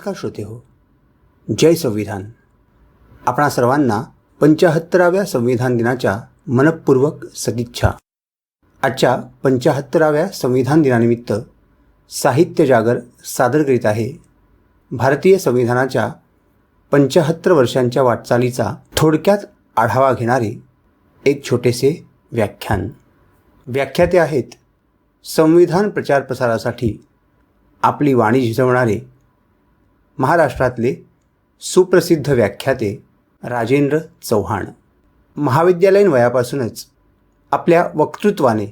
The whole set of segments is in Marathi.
नमस्कार श्रोते हो. जय संविधान. आपणा सर्वांना पंचाहत्तराव्या संविधान दिनाच्या मनपूर्वक सदिच्छा. आजच्या पंचाहत्तराव्या संविधान दिनानिमित्त साहित्य जागर सादर करीत आहे भारतीय संविधानाच्या पंचाहत्तर वर्षांच्या वाटचालीचा थोडक्यात आढावा घेणारे एक छोटेसे व्याख्यान. व्याख्याते आहेत संविधान प्रचार प्रसारासाठी आपली वाणी झिजवणारे महाराष्ट्रातले सुप्रसिद्ध व्याख्याते राजेंद्र चव्हाण. महाविद्यालयीन वयापासूनच आपल्या वक्तृत्वाने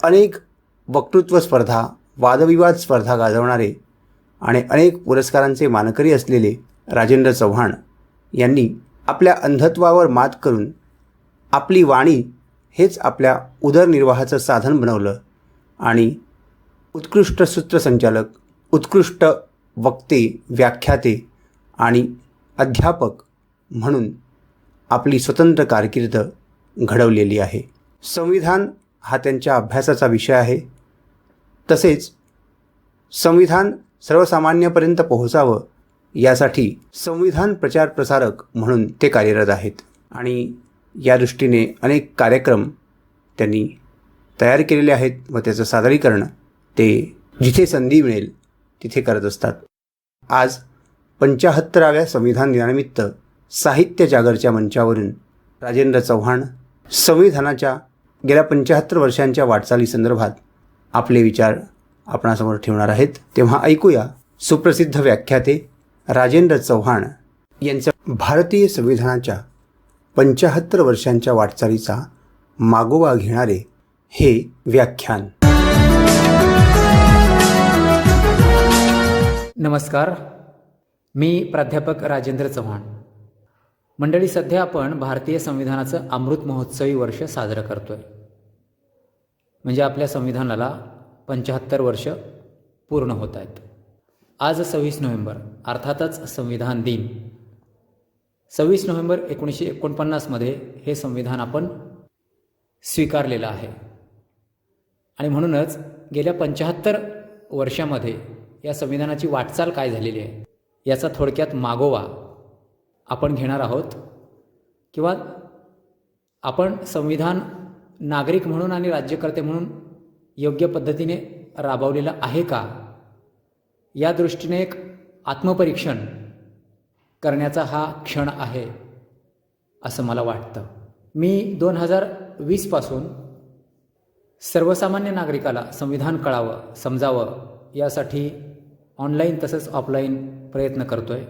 अनेक वक्तृत्व स्पर्धा वादविवाद स्पर्धा गाजवणारे आणि अनेक पुरस्कारांचे मानकरी असलेले राजेंद्र चव्हाण यांनी आपल्या अंधत्वावर मात करून आपली वाणी हेच आपल्या उदरनिर्वाहाचं साधन बनवलं आणि उत्कृष्ट सूत्रसंचालक उत्कृष्ट वक्ते व्याख्याते आणि अध्यापक म्हणून आपली स्वतंत्र कारकीर्द घडवलेली आहे. संविधान हा त्यांच्या अभ्यासाचा विषय आहे. तसेच संविधान सर्वसामान्यापर्यंत पोहोचावं यासाठी संविधान प्रचार प्रसारक म्हणून ते कार्यरत आहेत. आणि या दृष्टीने अनेक कार्यक्रम त्यांनी तयार केलेले आहेत व त्याचं सादरीकरण ते जिथे संधी मिळेल तिथे करत असतात. आज पंचाहत्तराव्या संविधान दिनानिमित्त साहित्य जागरच्या मंचावरून राजेंद्र चव्हाण संविधानाच्या गेल्या पंचाहत्तर वर्षांच्या वाटचालीसंदर्भात आपले विचार आपणासमोर ठेवणार आहेत. तेव्हा ऐकूया सुप्रसिद्ध व्याख्याते राजेंद्र चव्हाण यांचं भारतीय संविधानाच्या पंचाहत्तर वर्षांच्या वाटचालीचा मागोवा घेणारे हे व्याख्यान. नमस्कार. मी प्राध्यापक राजेंद्र चव्हाण. मंडळी सध्या आपण भारतीय संविधानाचं अमृत महोत्सवी वर्ष साजरं करतो आहे म्हणजे आपल्या संविधानाला पंच्याहत्तर वर्ष पूर्ण होत आहेत. आज सव्वीस नोव्हेंबर अर्थातच संविधान दिन. सव्वीस नोव्हेंबर एकोणीसशे एकोणपन्नासमध्ये हे संविधान आपण स्वीकारलेलं आहे. आणि म्हणूनच गेल्या पंच्याहत्तर वर्षामध्ये या संविधानाची वाटचाल काय झालेली आहे याचा थोडक्यात मागोवा आपण घेणार आहोत. किंवा आपण संविधान नागरिक म्हणून आणि राज्यकर्ते म्हणून योग्य पद्धतीने राबवलेलं आहे का? या दृष्टीने एक आत्मपरीक्षण करण्याचा हा क्षण आहे असं मला वाटतं. मी दोन हजार वीसपासून सर्वसामान्य नागरिकाला संविधान कळावं समजावं यासाठी ऑनलाईन तसंच ऑफलाईन प्रयत्न करतो आहे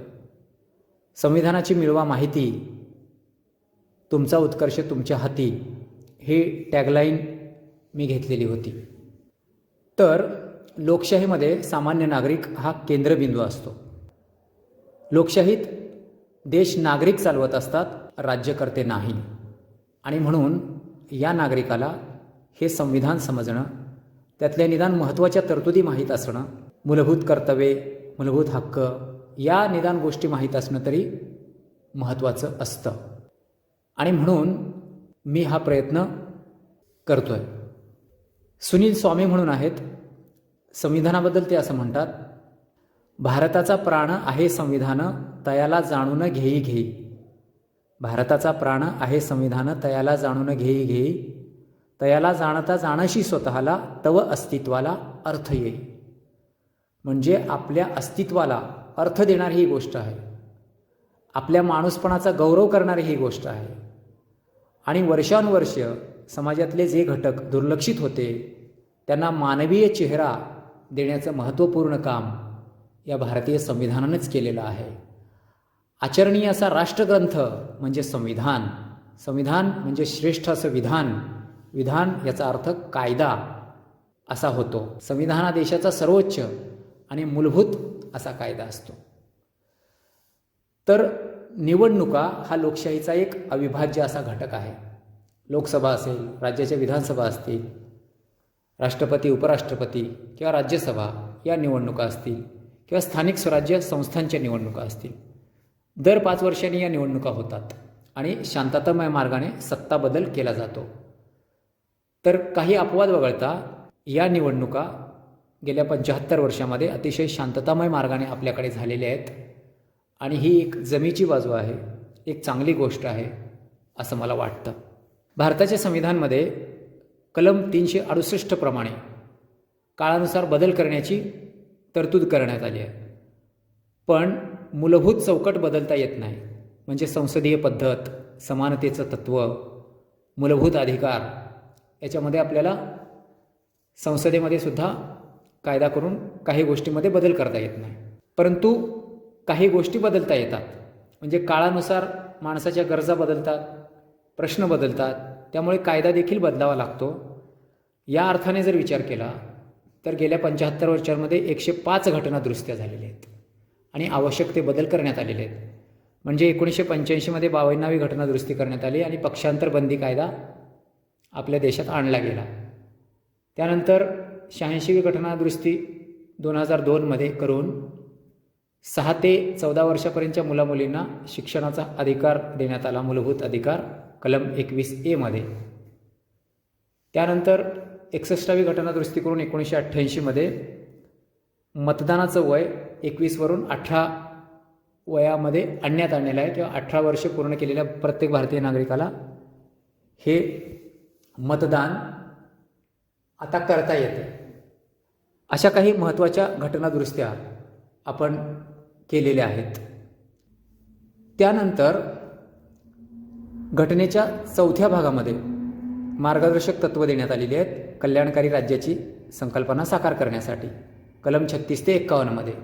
संविधानाची मिळवा माहिती तुमचा उत्कर्ष तुमच्या हाती ही टॅगलाईन मी घेतलेली होती. तर लोकशाहीमध्ये सामान्य नागरिक हा केंद्रबिंदू असतो. लोकशाहीत देश नागरिक चालवत असतात राज्यकर्ते नाही. आणि म्हणून या नागरिकाला हे संविधान समजणं त्यातल्या निदान महत्त्वाच्या तरतुदी माहीत असणं मूलभूत कर्तव्ये मूलभूत हक्क या निदान गोष्टी माहीत असणं तरी महत्त्वाचं असतं. आणि म्हणून मी हा प्रयत्न करतो आहे सुनील स्वामी म्हणून आहेत. संविधानाबद्दल ते असं म्हणतात भारताचा प्राण आहे संविधान तयाला जाणून घेई घेई. भारताचा प्राण आहे संविधान तयाला जाणून घेई घेई. तयाला जाणता जाणशी स्वतःला तव अस्तित्वाला अर्थ येई. म्हणजे आपल्या अस्तित्वाला अर्थ देणारी ही गोष्ट आहे. आपल्या माणूसपणाचा गौरव करणारी ही गोष्ट आहे. आणि वर्षानुवर्ष समाजातले जे घटक दुर्लक्षित होते त्यांना मानवीय चेहरा देण्याचं महत्त्वपूर्ण काम या भारतीय संविधानानंच केलेलं आहे. आचरणीय असा राष्ट्रग्रंथ म्हणजे संविधान. संविधान म्हणजे श्रेष्ठ असं विधान. विधान याचा अर्थ कायदा असा होतो. संविधान हा देशाचा सर्वोच्च आणि मूलभूत असा कायदा असतो. तर निवडणुका हा लोकशाहीचा एक अविभाज्य असा घटक आहे. लोकसभा असेल राज्याच्या विधानसभा असतील राष्ट्रपती उपराष्ट्रपती किंवा राज्यसभा या निवडणुका असतील किंवा स्थानिक स्वराज्य संस्थांच्या निवडणुका असतील. दर पाच वर्षांनी या निवडणुका होतात आणि शांततामय मार्गाने सत्ता बदल केला जातो. तर काही अपवाद वगळता या निवडणुका गेल्या पंच्याहत्तर वर्षामध्ये अतिशय शांततामय मार्गाने आपल्याकडे झालेले आहेत. आणि ही एक जमेची बाजू आहे. एक चांगली गोष्ट आहे असं मला वाटतं. भारताच्या संविधानमध्ये कलम तीनशे अडुसष्ट प्रमाणे काळानुसार बदल करण्याची तरतूद करण्यात आली आहे. पण मूलभूत चौकट बदलता येत नाही. म्हणजे संसदीय पद्धत समानतेचं तत्त्व मूलभूत अधिकार याच्यामध्ये आपल्याला संसदेमध्ये सुद्धा कायदा करून काही गोष्टीमध्ये बदल करता येत नाही. परंतु काही गोष्टी बदलता येतात. म्हणजे काळानुसार माणसाच्या गरजा बदलतात प्रश्न बदलतात त्यामुळे कायदा देखील बदलावा लागतो. या अर्थाने जर विचार केला तर गेल्या पंच्याहत्तर वर्षांमध्ये एकशे पाच घटना दुरुस्त्या झालेल्या आहेत आणि आवश्यक ते बदल करण्यात आलेले आहेत. म्हणजे एकोणीसशे पंच्याऐंशीमध्ये बावन्नावी घटना दुरुस्ती करण्यात आली आणि पक्षांतर बंदी कायदा आपल्या देशात आणला गेला. त्यानंतर शहाऐंशीवी घटनादुरुस्ती दोन हजार दोनमध्ये करून सहा ते चौदा वर्षापर्यंतच्या मुलामुलींना शिक्षणाचा अधिकार देण्यात आला मूलभूत अधिकार कलम एकवीस एमध्ये त्यानंतर एकसष्टावी घटनादुरुस्ती करून एकोणीसशे अठ्ठ्याऐंशीमध्ये मतदानाचं वय एकवीसवरून अठरा वयामध्ये आणण्यात आणलेलं आहे किंवा अठरा वर्ष पूर्ण केलेल्या प्रत्येक भारतीय नागरिकाला हे मतदान आता करता येते. अशा काही महत्त्वाच्या घटनादृष्ट्या आपण केलेल्या आहेत. त्यानंतर घटनेच्या चौथ्या भागामध्ये मार्गदर्शक तत्त्व देण्यात आलेली आहेत. कल्याणकारी राज्याची संकल्पना साकार करण्यासाठी. कलम छत्तीस ते एक्कावन्नमध्ये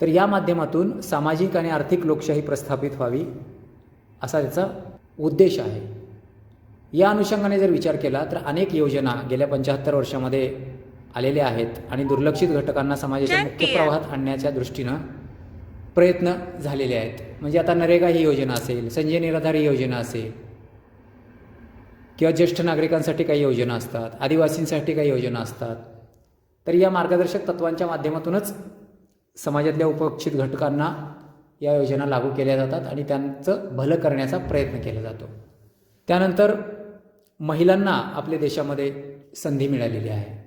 तर या माध्यमातून सामाजिक आणि आर्थिक लोकशाही प्रस्थापित व्हावी असा त्याचा उद्देश आहे. या अनुषंगाने जर विचार केला तर अनेक योजना गेल्या पंच्याहत्तर वर्षामध्ये आलेल्या आहेत आणि दुर्लक्षित घटकांना समाजाच्या मुख्य प्रवाहात आणण्याच्या दृष्टीनं प्रयत्न झालेले आहेत. म्हणजे आता नरेगा ही योजना असेल संजय निराधार ही योजना असेल किंवा ज्येष्ठ नागरिकांसाठी काही योजना असतात आदिवासींसाठी काही योजना असतात तर या मार्गदर्शक तत्वांच्या माध्यमातूनच समाजातल्या उपक्षित घटकांना या योजना लागू केल्या जातात आणि त्यांचं भलं करण्याचा प्रयत्न केला जातो. त्यानंतर महिलांना आपल्या देशामध्ये संधी मिळालेली आहे.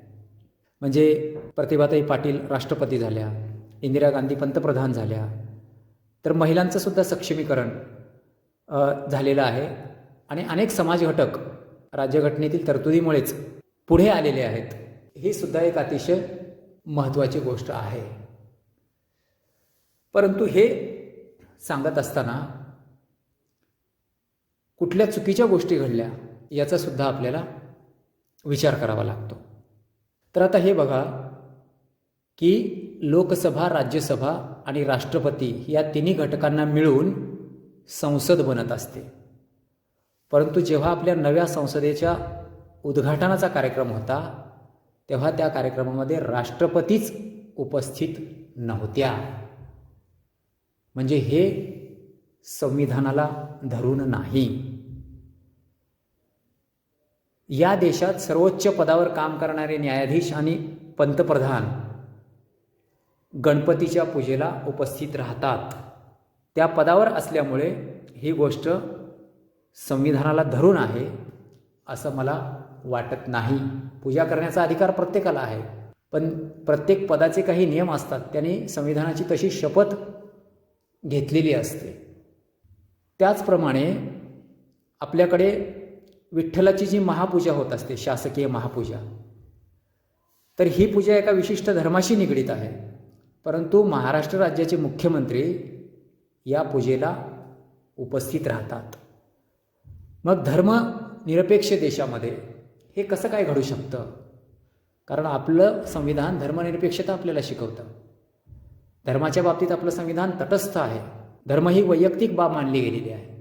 म्हणजे प्रतिभाताई पाटील राष्ट्रपती झाल्या इंदिरा गांधी पंतप्रधान झाल्या तर महिलांचं सुद्धा सक्षमीकरण झालेलं आहे. आणि अनेक समाज घटक राज्यघटनेतील तरतुदीमुळेच पुढे आलेले आहेत. ही सुद्धा एक अतिशय महत्त्वाची गोष्ट आहे. परंतु हे सांगत असताना कुठल्या चुकीच्या गोष्टी घडल्या याचा सुद्धा आपल्याला विचार करावा लागतो. तर आता हे बघा की लोकसभा राज्यसभा आणि राष्ट्रपती या तिन्ही घटकांना मिळून संसद बनत असते. परंतु जेव्हा आपल्या नव्या संसदेच्या उद्घाटनाचा कार्यक्रम होता तेव्हा त्या कार्यक्रमामध्ये राष्ट्रपतीच उपस्थित नव्हत्या. म्हणजे हे संविधानाला धरून नाही. या देशात सर्वोच्च पदावर काम करणारे न्यायाधीश आणि पंतप्रधान गणपतीच्या पूजेला उपस्थित राहतात. त्या पदावर असल्यामुळे ही गोष्ट संविधानाला धरून आहे असं मला वाटत नाही. पूजा करण्याचा अधिकार प्रत्येकाला आहे. पण प्रत्येक पदाचे काही नियम असतात त्यांनी संविधानाची तशी शपथ घेतलेली असते. त्याचप्रमाणे आपल्याकडे विठ्ठलाची जी महापूजा होत असते शासकीय महापूजा तर ही पूजा एका विशिष्ट धर्माशी निगडीत आहे. परंतु महाराष्ट्र राज्याचे मुख्यमंत्री या पूजेला उपस्थित राहतात. मग धर्मनिरपेक्ष देशामध्ये हे कसं काय घडू शकतं? कारण आपलं संविधान धर्मनिरपेक्षता आपल्याला शिकवतं. धर्माच्या बाबतीत आपलं संविधान तटस्थ आहे. धर्म ही वैयक्तिक बाब मानली गेलेली आहे.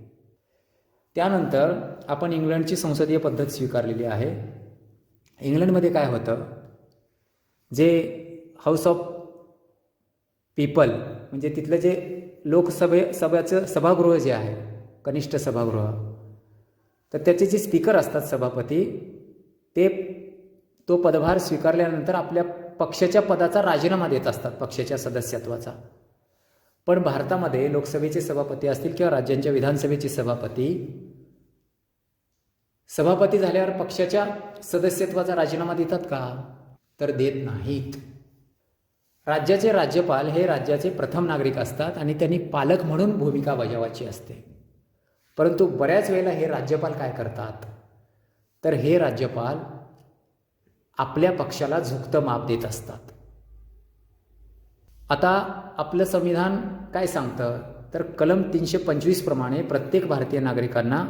त्यानंतर आपण इंग्लंडची संसदीय पद्धत स्वीकारलेली आहे. इंग्लंडमध्ये काय होतं? जे हाऊस ऑफ पीपल म्हणजे तिथलं जे लोकसभे सभेचं सभागृह जे आहे कनिष्ठ सभागृह तर त्याचे जे स्पीकर असतात सभापती ते तो पदभार स्वीकारल्यानंतर आपल्या पक्षाच्या पदाचा राजीनामा देत असतात पक्षाच्या सदस्यत्वाचा. पण भारतामध्ये लोकसभेचे सभापती असतील किंवा राज्यांच्या विधानसभेचे सभापती सभापती झाल्यावर पक्षाच्या सदस्यत्वाचा राजीनामा देतात का? तर देत नाहीत. राज्याचे राज्यपाल हे राज्याचे प्रथम नागरिक असतात आणि त्यांनी पालक म्हणून भूमिका बजावायची असते. परंतु बऱ्याच वेळेला हे राज्यपाल काय करतात? तर हे राज्यपाल आपल्या पक्षाला झुकतं माप देत असतात. आता आपलं संविधान काय सांगतं? तर कलम तीनशे पंचवीस प्रमाणे प्रत्येक भारतीय नागरिकांना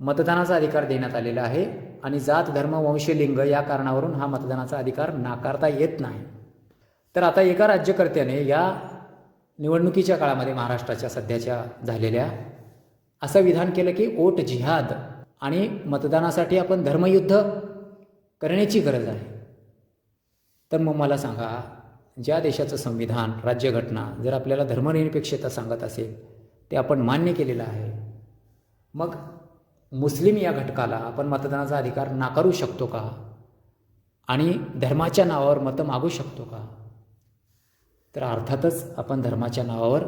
मतदानाचा अधिकार देण्यात आलेला आहे आणि जात धर्म वंश लिंग या कारणावरून हा मतदानाचा अधिकार नाकारता येत नाही. तर आता एका राज्यकर्त्याने या निवडणुकीच्या काळामध्ये महाराष्ट्राच्या सध्याच्या झालेल्या असं विधान केलं की ओट जिहाद आणि मतदानासाठी आपण धर्मयुद्ध करण्याची गरज आहे. तर मग मला सांगा ज्या देशाचं संविधान राज्यघटना जर आपल्याला धर्मनिरपेक्षता सांगत असेल ते आपण मान्य केलेलं आहे. मग मुस्लिम या घटकाला आपण मतदानाचा अधिकार नाकारू शकतो का? आणि धर्माच्या नावावर मतं मागू शकतो का? तर अर्थातच आपण धर्माच्या नावावर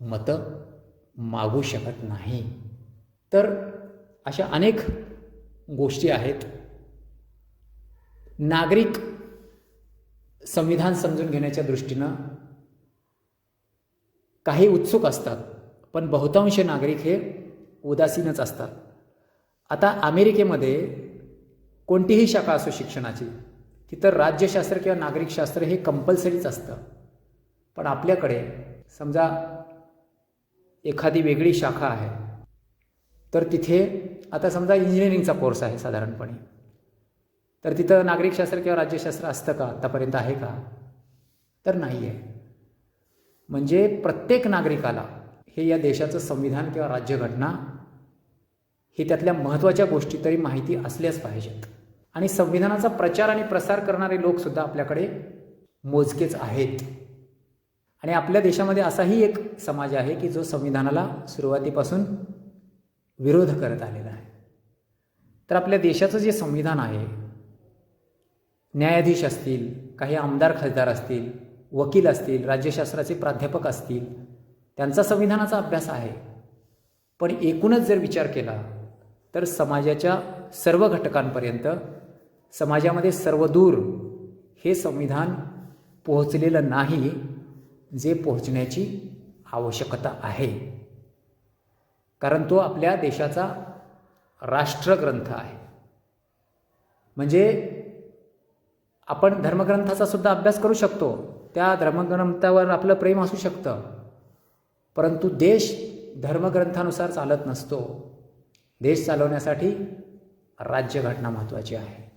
मतं मागू शकत नाही. तर अशा अनेक गोष्टी आहेत. नागरिक संविधान समजून घेण्याच्या दृष्टीनं काही उत्सुक असतात पण बहुतांश नागरिक हे उदासीनच असतात. आता अमेरिकेमध्ये कोणतीही शाखा असो शिक्षणाची तिथं राज्यशास्त्र किंवा नागरिकशास्त्र हे कंपल्सरीच असतं. पण आपल्याकडे समजा एखादी वेगळी शाखा आहे तर तिथे आता समजा इंजिनिअरिंगचा कोर्स आहे साधारणपणे. तर तिथं नागरिकशास्त्र किंवा राज्यशास्त्र असतं का? आत्तापर्यंत आहे का? तर नाही आहे म्हणजे प्रत्येक नागरिकाला हे या देशाचं संविधान किंवा राज्यघटना ही त्यातल्या महत्त्वाच्या गोष्टी तरी माहिती असल्याच पाहिजेत. आणि संविधानाचा प्रचार आणि प्रसार करणारे लोकसुद्धा आपल्याकडे मोजकेच आहेत. आणि आपल्या देशामध्ये असाही एक समाज आहे की जो संविधानाला सुरुवातीपासून विरोध करत आलेला आहे. तर आपल्या देशाचं जे संविधान आहे न्यायाधीश असतील काही आमदार खासदार असतील वकील असतील राज्यशास्त्राचे प्राध्यापक असतील त्यांचा संविधानाचा अभ्यास आहे. पण एकूणच जर विचार केला तर समाजाच्या सर्व घटकांपर्यंत समाजामध्ये सर्वदूर हे संविधान पोहोचलेलं नाही जे पोहोचण्याची आवश्यकता आहे. कारण तो आपल्या देशाचा राष्ट्रग्रंथ आहे. म्हणजे आपण धर्मग्रंथाचा सुद्धा अभ्यास करू शकतो. त्या धर्मग्रंथावर आपलं प्रेम असू शकतं. परंतु देश धर्मग्रंथानुसार चालत नसतो. देश चालवण्यासाठी राज्यघटना महत्त्वाची आहे.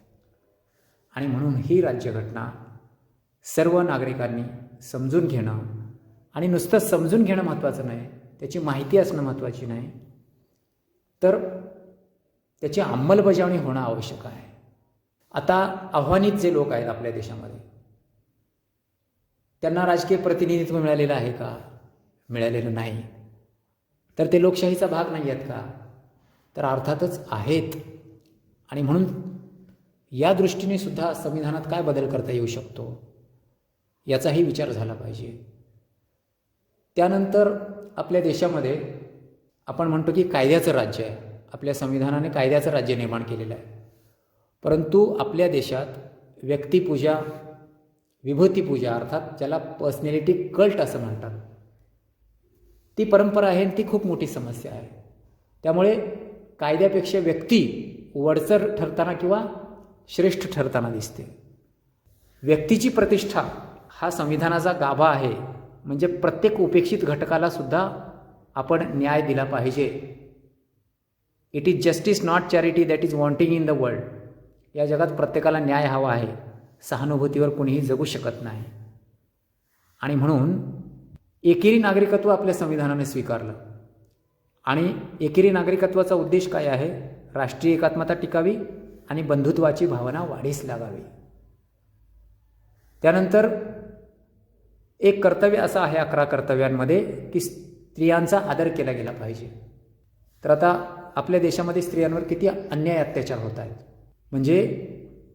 आणि म्हणून ही राज्यघटना सर्व नागरिकांनी समजून घेणं आणि नुसतं समजून घेणं महत्त्वाचं नाही त्याची माहिती असणं महत्त्वाची नाही तर त्याची अंमलबजावणी होणं आवश्यक आहे. आता आव्हानित जे लोक आहेत आपल्या देशामध्ये त्यांना राजकीय प्रतिनिधित्व मिळालेलं आहे का? मिळालेलं नाही. तर ते लोकशाहीचा भाग नाही आहेत का? तर अर्थातच आहेत. आणि म्हणून या दृष्टीने सुद्धा संविधानात काय बदल करता येऊ शकतो याचाही विचार झाला पाहिजे. त्यानंतर आपल्या देशामध्ये आपण म्हणतो की कायद्याचं राज्य आहे. आपल्या संविधानाने कायद्याचं राज्य निर्माण केलेलं आहे. परंतु आपल्या देशात व्यक्तिपूजा विभूतीपूजा अर्थात ज्याला पर्सनॅलिटी कल्ट असं म्हणतात ती परंपरा आहे आणि ती खूप मोठी समस्या आहे. त्यामुळे कायद्यापेक्षा व्यक्ती वडचर ठरताना किंवा श्रेष्ठ ठरताना दिसते. व्यक्तीची प्रतिष्ठा हा संविधानाचा गाभा आहे. म्हणजे प्रत्येक उपेक्षित घटकाला सुद्धा आपण न्याय दिला पाहिजे. It is justice not charity that is wanting in the world या जगात प्रत्येकाला न्याय हवा आहे. सहानुभूतीवर कोणीही जगू शकत नाही. आणि म्हणून एकेरी नागरिकत्व आपल्या संविधानाने स्वीकारलं. आणि एकेरी नागरिकत्वाचा उद्देश काय आहे? राष्ट्रीय एकात्मता टिकावी आणि बंधुत्वाची भावना वाढीस लागावी. त्यानंतर एक कर्तव्य असं आहे अकरा कर्तव्यांमध्ये की स्त्रियांचा आदर केला गेला पाहिजे. तर आता आपल्या देशामध्ये स्त्रियांवर किती अन्याय अत्याचार होत आहेत? म्हणजे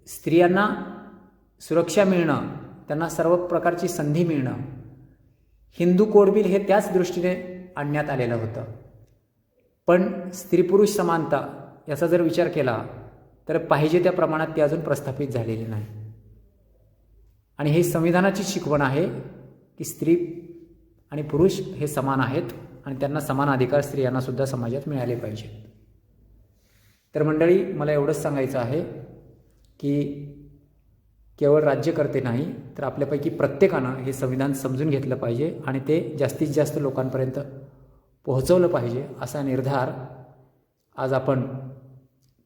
स्त्रियांना सुरक्षा मिळणं त्यांना सर्व प्रकारची संधी मिळणं हिंदू कोड बिल हे त्याच दृष्टीने आणण्यात आलेलं होतं. पण स्त्री पुरुष समानता याचा जर विचार केला तर पाहिजे त्या प्रमाणात ती अजून प्रस्थापित झालेली नाही. आणि हे संविधानाची शिकवण आहे की स्त्री आणि पुरुष हे समान आहेत आणि त्यांना समान अधिकार स्त्रियांनासुद्धा समाजात मिळाले पाहिजेत. तर मंडळी मला एवढंच सांगायचं आहे की केवळ राज्यकर्ते नाही तर आपल्यापैकी प्रत्येकानं हे संविधान समजून घेतलं पाहिजे आणि ते जास्तीत जास्त लोकांपर्यंत पोहोचवलं पाहिजे असा निर्धार आज आपण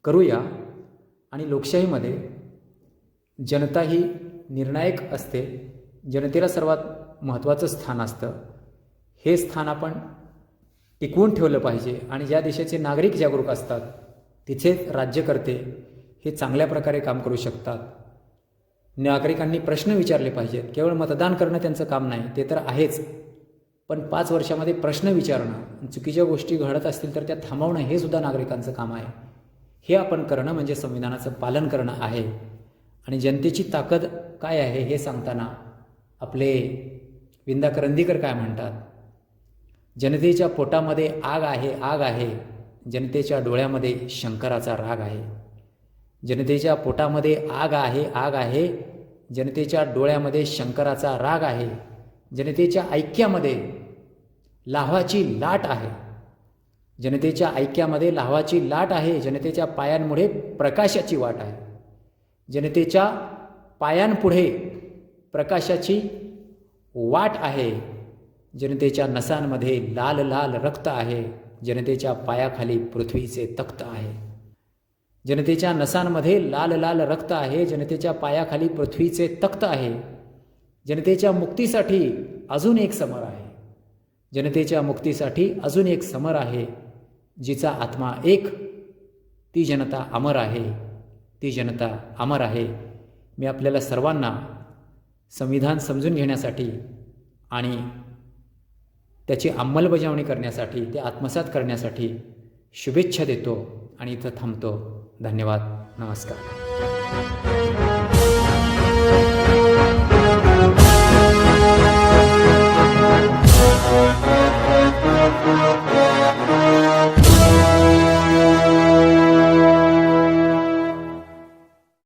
करूया आणि लोकशाहीमध्ये जनता ही निर्णायक असते. जनतेला सर्वात महत्त्वाचं स्थान असतं. हे स्थान आपण टिकवून ठेवलं पाहिजे आणि ज्या देशाचे नागरिक जागरूक असतात तिथे राज्यकर्ते हे चांगल्या प्रकारे काम करू शकतात. नागरिकांनी प्रश्न विचारले पाहिजेत. केवळ मतदान करणं त्यांचं काम नाही ते तर आहेच. पण पाच वर्षामध्ये प्रश्न विचारणं चुकीच्या गोष्टी घडत असतील तर त्या थांबवणं हे सुद्धा नागरिकांचं काम आहे. हे आपण करणं म्हणजे संविधानाचं पालन करणं आहे. आणि जनतेची ताकद काय आहे हे सांगताना आपले विंदा करंदीकर काय म्हणतात? जनतेच्या पोटामध्ये आग आहे आग आहे. जनतेच्या डोळ्यामध्ये शंकराचा राग आहे. जनतेच्या पोटामध्ये आग आहे आग आहे. जनतेच्या डोळ्यामध्ये शंकराचा राग आहे. जनतेच्या ऐक्यामध्ये लाव्हाची लाट आहे. जनतेच्या ऐक्यामध्ये लाव्हाची लाट आहे. जनतेच्या पायांमुळे प्रकाशाची वाट आहे. जनतेच्या पायांपुढे प्रकाशाची वाट आहे. जनतेच्या नसांमध्ये लाल लाल रक्त आहे. जनतेच्या पायाखाली पृथ्वीचे तख्त आहे. जनतेच्या नसांमध्ये लाल लाल रक्त आहे. जनतेच्या पायाखाली पृथ्वीचे तख्त आहे. जनतेच्या मुक्तीसाठी अजून एक समर आहे. जनतेच्या मुक्तीसाठी अजून एक समर आहे जिचा आत्मा एक ती जनता अमर आहे. ती जनता अमर आहे. मी आपल्याला सर्वांना संविधान समजून घेण्यासाठी आणि त्याची अंमलबजावणी करण्यासाठी ते आत्मसात करण्यासाठी शुभेच्छा देतो आणि इथं थांबतो धन्यवाद नमस्कार